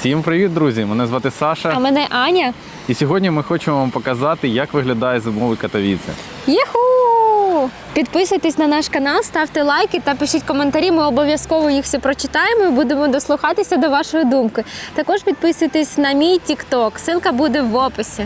Всім привіт, друзі! Мене звати Саша. А мене Аня. І сьогодні ми хочемо вам показати, як виглядає зимовий катавіце. Єху! Підписуйтесь на наш канал, ставте лайки та пишіть коментарі. Ми обов'язково їх всі прочитаємо і будемо дослухатися до вашої думки. Також підписуйтесь на мій TikTok. Ссылка буде в описі.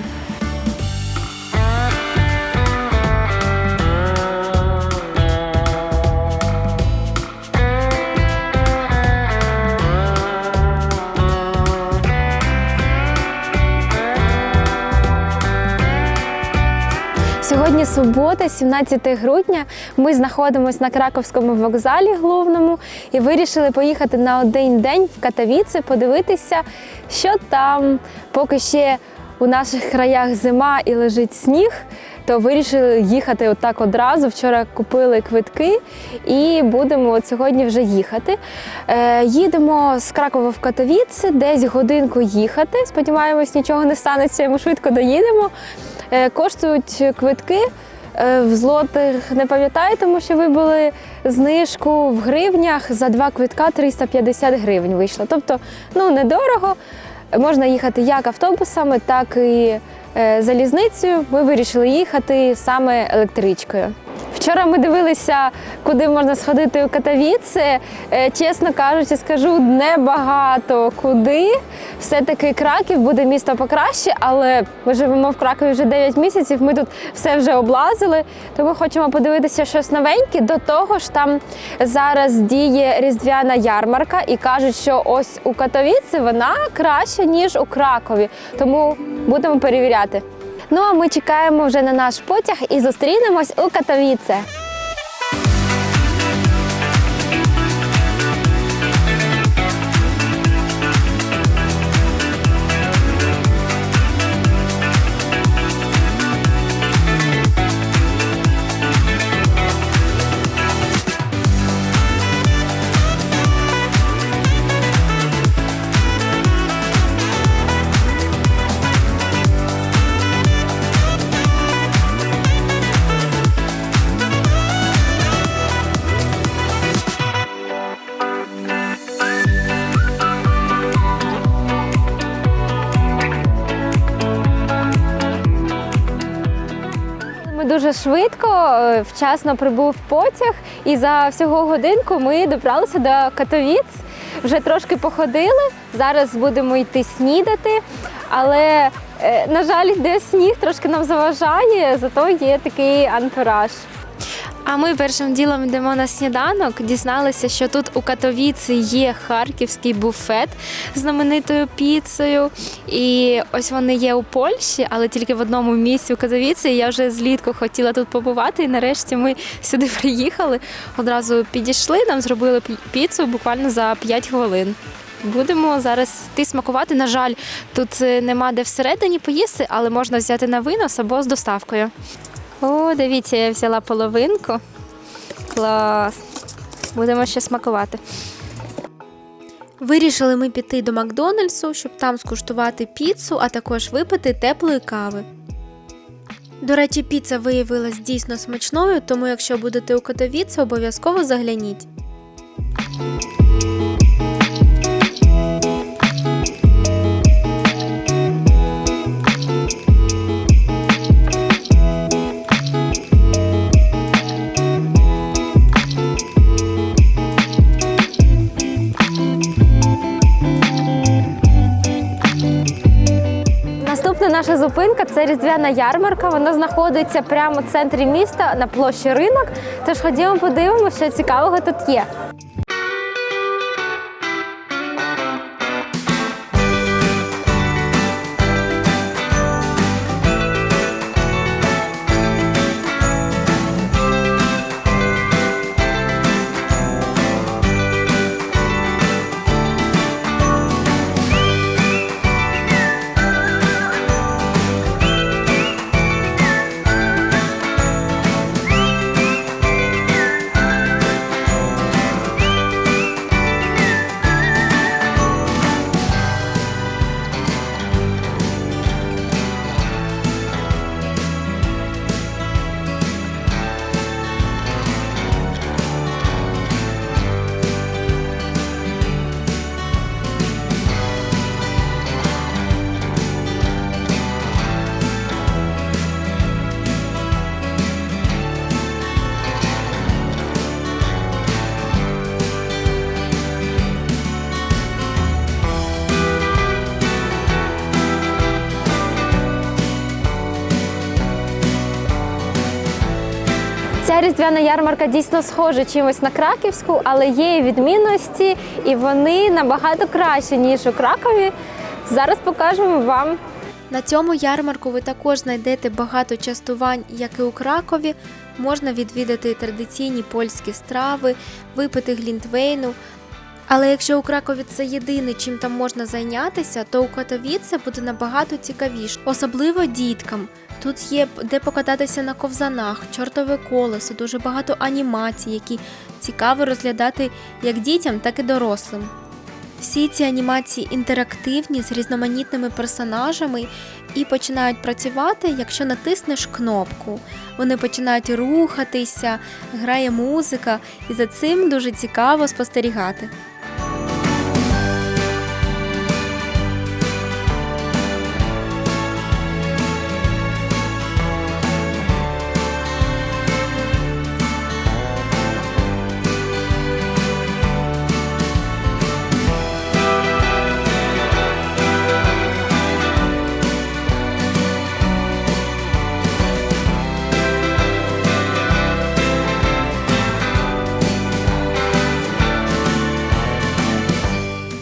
Сьогодні субота, 17 грудня. Ми знаходимося на Краковському вокзалі головному і вирішили поїхати на один день в Катовіці, подивитися, що там, поки ще у наших краях зима і лежить сніг. То вирішили їхати отак одразу. Вчора купили квитки і будемо от сьогодні вже їхати. Е, їдемо з Кракова в Катовіці, десь годинку їхати. Сподіваємось, нічого не станеться, ми швидко доїдемо. Е, коштують квитки е, в злотих, не пам'ятаю, тому що ви були знижку в гривнях за два квитка 350 гривень вийшло. Тобто, ну недорого. Можна їхати як автобусами, так і е, залізницею. Ми вирішили їхати саме електричкою. Вчора ми дивилися, куди можна сходити у Катовіце. Е, Чесно кажучи, скажу небагато куди. Все-таки Краків буде місто покраще, але ми живемо в Кракові вже 9 місяців. Ми тут все вже облазили. Тому хочемо подивитися щось новеньке. До того ж, там зараз діє різдвяна ярмарка, і кажуть, що ось у Катовіці вона краща ніж у Кракові. Тому будемо перевіряти. Ну а ми чекаємо вже на наш потяг і зустрінемось у Катовіце. Дуже швидко, е, вчасно прибув потяг, і за всього годинку ми добралися до Катовіц. Вже трошки походили. Зараз будемо йти снідати, але, е, на жаль, йде сніг, трошки нам заважає, зато є такий антураж. А ми першим ділом йдемо на сніданок. Дізналися, що тут у Катовіці є харківський буфет з знаменитою піцею. І ось вони є у Польщі, але тільки в одному місці у Катовіці. Я вже злітку хотіла тут побувати. І нарешті ми сюди приїхали. Одразу підійшли, нам зробили піцу буквально за 5 хвилин. Будемо зараз йти смакувати. На жаль, тут е, нема де всередині поїсти, але можна взяти на винос або з доставкою. О, дивіться, я взяла половинку. Клас. Будемо ще смакувати. Вирішили ми піти до Макдональдсу, щоб там скуштувати піцу, а також випити теплої кави. До речі, піца виявилась дійсно смачною, тому якщо будете у Катовіці, обов'язково загляніть. Зупинка це різдвяна ярмарка. Вона знаходиться прямо в центрі міста на площі ринок. Тож ходімо подивимося, що цікавого тут є. Різдвяна ярмарка дійсно схожа чимось на краківську, але є відмінності, і вони набагато кращі, ніж у Кракові. Зараз покажемо вам. На цьому ярмарку ви також знайдете багато частувань, як і у Кракові. Можна відвідати традиційні польські страви, випити глінтвейну. Але якщо у Кракові це єдине, чим там можна зайнятися, то у Катовіце буде набагато цікавіше, особливо діткам. Тут є де покататися на ковзанах, чортове колесо, дуже багато анімацій, які цікаво розглядати як дітям, так і дорослим. Всі ці анімації інтерактивні з різноманітними персонажами і починають працювати, якщо натиснеш кнопку. Вони починають рухатися, грає музика, і за цим дуже цікаво спостерігати.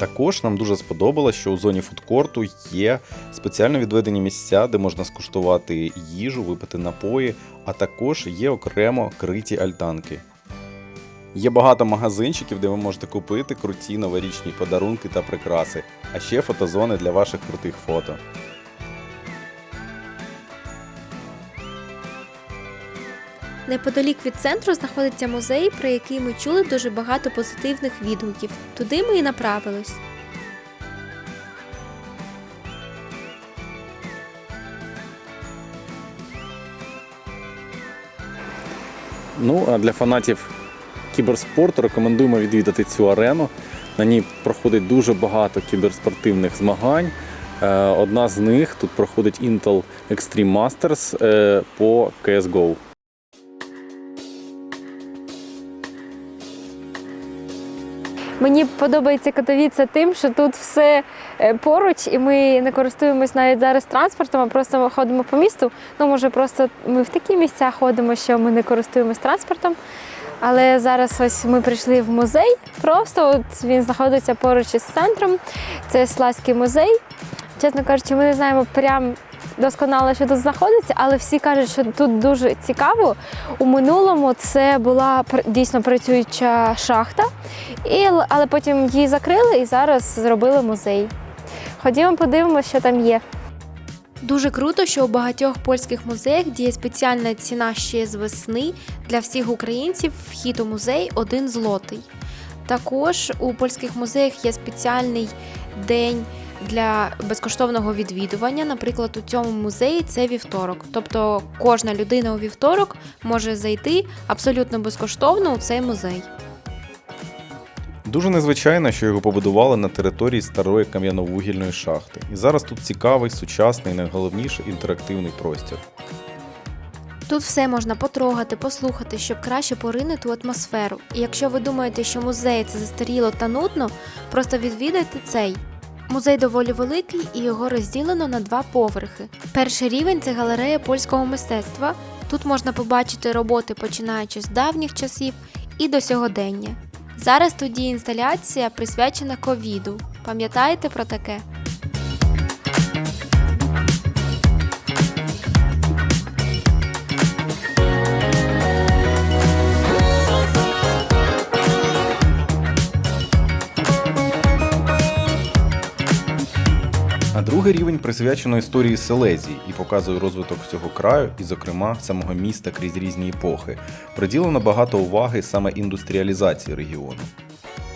Також нам дуже сподобалось, що у зоні фудкорту є спеціально відведені місця, де можна скуштувати їжу, випити напої, а також є окремо криті альтанки. Є багато магазинчиків, де ви можете купити круті новорічні подарунки та прикраси, а ще фотозони для ваших крутих фото. Неподалік від центру знаходиться музей, про який ми чули дуже багато позитивних відгуків. Туди ми і направились. Ну а для фанатів кіберспорту рекомендуємо відвідати цю арену. На ній проходить дуже багато кіберспортивних змагань. Е, Одна з них тут проходить Intel Extreme Masters е, по CSGO. Мені подобається Катовіце тим, що тут все е, поруч, і ми не користуємось навіть зараз транспортом, а просто ходимо по місту. Ну, може, просто ми в такі місця ходимо, що ми не користуємось транспортом. Але зараз ось ми прийшли в музей. Просто от він знаходиться поруч із центром. Це Сласький музей. Чесно кажучи, ми не знаємо прям досконало, що тут знаходиться, але всі кажуть, що тут дуже цікаво. У минулому це була дійсно працююча шахта, і, але потім її закрили і зараз зробили музей. Ходімо, подивимося, що там є. Дуже круто, що у багатьох польських музеях діє спеціальна ціна ще з весни для всіх українців. Вхід у музей один злотий. Також у польських музеях є спеціальний день для безкоштовного відвідування. Наприклад, у цьому музеї це вівторок. Тобто кожна людина у вівторок може зайти абсолютно безкоштовно у цей музей. Дуже незвичайно, що його побудували на території старої кам'яновугільної шахти. І зараз тут цікавий, сучасний, найголовніше інтерактивний простір. Тут все можна потрогати, послухати, щоб краще поринути у атмосферу. І якщо ви думаєте, що музей це застаріло та нудно, просто відвідайте цей. Музей доволі великий і його розділено на два поверхи. Перший рівень це галерея польського мистецтва. Тут можна побачити роботи, починаючи з давніх часів і до сьогодення. Зараз тут діє інсталяція, присвячена ковіду. Пам'ятаєте про таке? Другий рівень присвячено історії Селезії і показує розвиток всього краю, і, зокрема, самого міста крізь різні епохи. Приділено багато уваги саме індустріалізації регіону.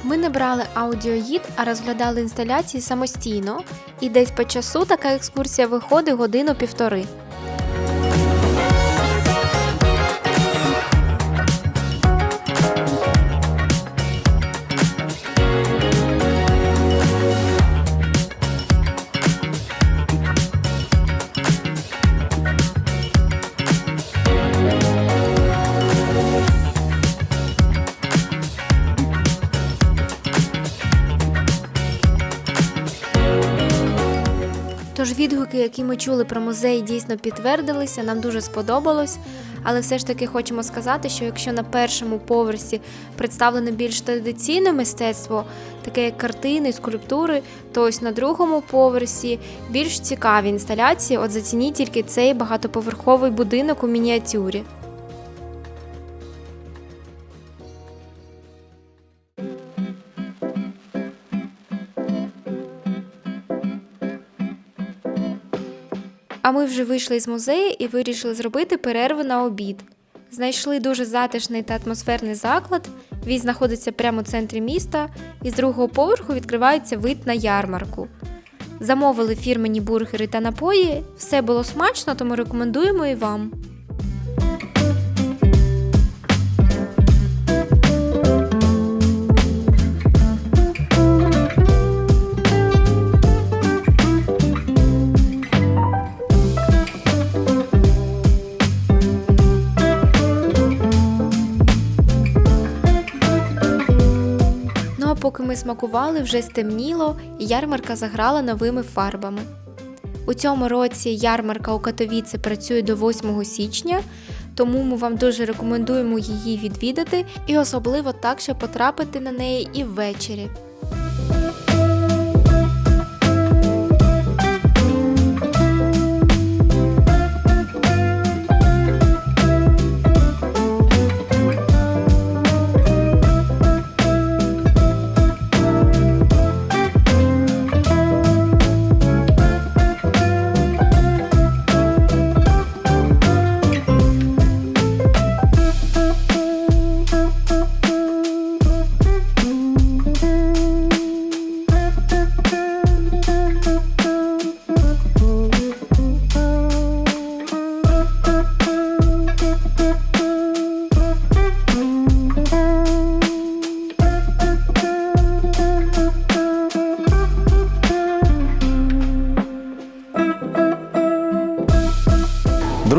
Ми не брали аудіогід, а розглядали інсталяції самостійно, і десь по часу така екскурсія виходить годину-півтори. Відгуки, які ми чули про музей, дійсно підтвердилися, нам дуже сподобалось. Але все ж таки хочемо сказати, що якщо на першому поверсі представлено більш традиційне мистецтво, таке як картини, скульптури, то ось на другому поверсі більш цікаві інсталяції. От зацініть тільки цей багатоповерховий будинок у мініатюрі. А ми вже вийшли з музею і вирішили зробити перерву на обід. Знайшли дуже затишний та атмосферний заклад. Він знаходиться прямо у центрі міста, і з другого поверху відкривається вид на ярмарку. Замовили фірмені бургери та напої. Все було смачно, тому рекомендуємо і вам. Смакували, вже стемніло, і ярмарка заграла новими фарбами. У цьому році ярмарка у Катовіці працює до 8 січня, тому ми вам дуже рекомендуємо її відвідати і особливо так, щоб потрапити на неї і ввечері.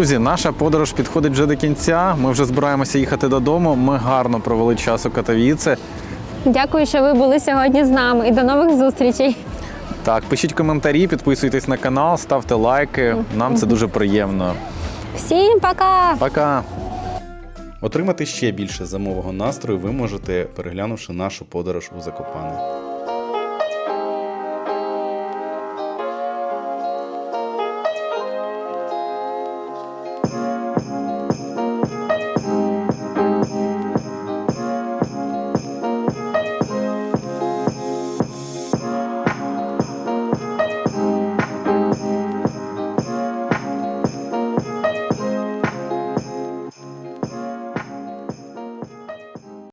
Друзі, наша подорож підходить вже до кінця. Ми вже збираємося їхати додому. Ми гарно провели час у Катовіце. Дякую, що ви були сьогодні з нами і до нових зустрічей. Так, пишіть коментарі, підписуйтесь на канал, ставте лайки. Нам це дуже приємно. Всім пока! Пока! Отримати ще більше зимового настрою ви можете, переглянувши нашу подорож у Закопане.